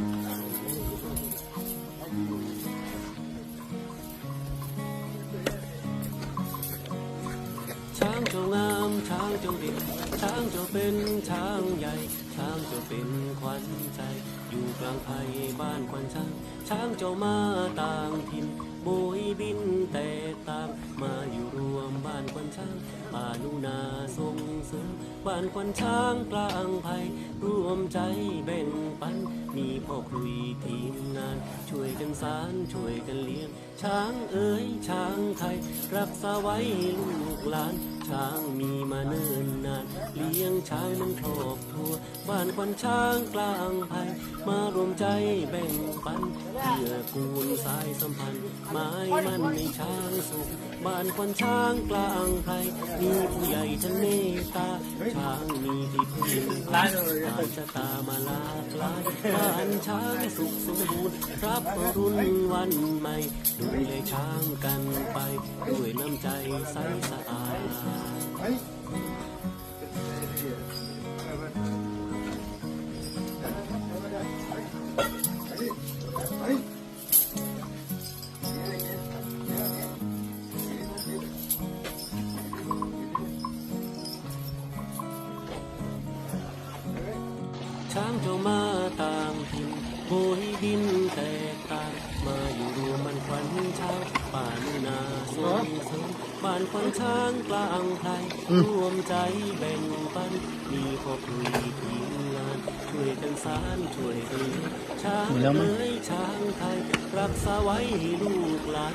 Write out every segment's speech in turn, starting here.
ช้างเจ้างามช้างเจ้าดีช้างเจ้าเป็นช้างใหญ่ ช้างเจ้าเป็นขวัญใจ อยู่กลางภัยบ้านควันช้าง ช้างเจ้ามาต่างถิ่นโบยบินแต่ต่าง มาอยู่รวมบ้านควันช้าง ปานุนาส่งเสริมบ้านควันช้างกลางภัยร่วมใจแบ่งปัน มีพ่อครุยทีมงาน ช่วยกันสารช่วยกันเลี้ยง ช้างเอ๋ยช้างไทย รักษาไว้ลูกหลาน ช้างมีมาเนิ่นนาน ชางมันครอบครัวบ้านควันช้างกลางไพมารวมใจแบ่งปันเพื่อกูลสายสัมพันธ์หมายมันในช้างสุขบ้านควันช้างกลางไพมีผู้ใหญ่ท่านเมตตาช้างมีที่พึ่งพาผ่าชะตามาลากลายบ้านช้างสุขสมบูรณ์รับรุ่นวันใหม่ดูแลช้างกันไป ด้วยน้ำใจใสสะอาด ช้างเจ้ามาต่างถิ่นโบยบินแตกต่างมาอยู่รวมมันควันช้างป่านุนาส่งเสริมบ้านควันช้างกลางไทยรวมใจแบ่งปัน มีครอบครัวทีมงาน ช่วยกันสารช่วยกันเลี้ยงช้างเอ้ยช้างไทย รักษาไว้ให้ลูกหลาน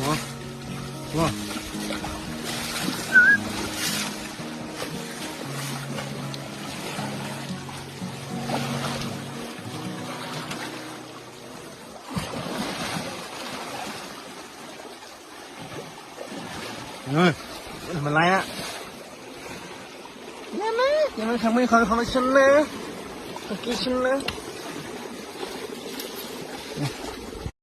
Ủa? Ơi mình lại á. Nè nè nhưng mà không biết không không xin nè ok xin nè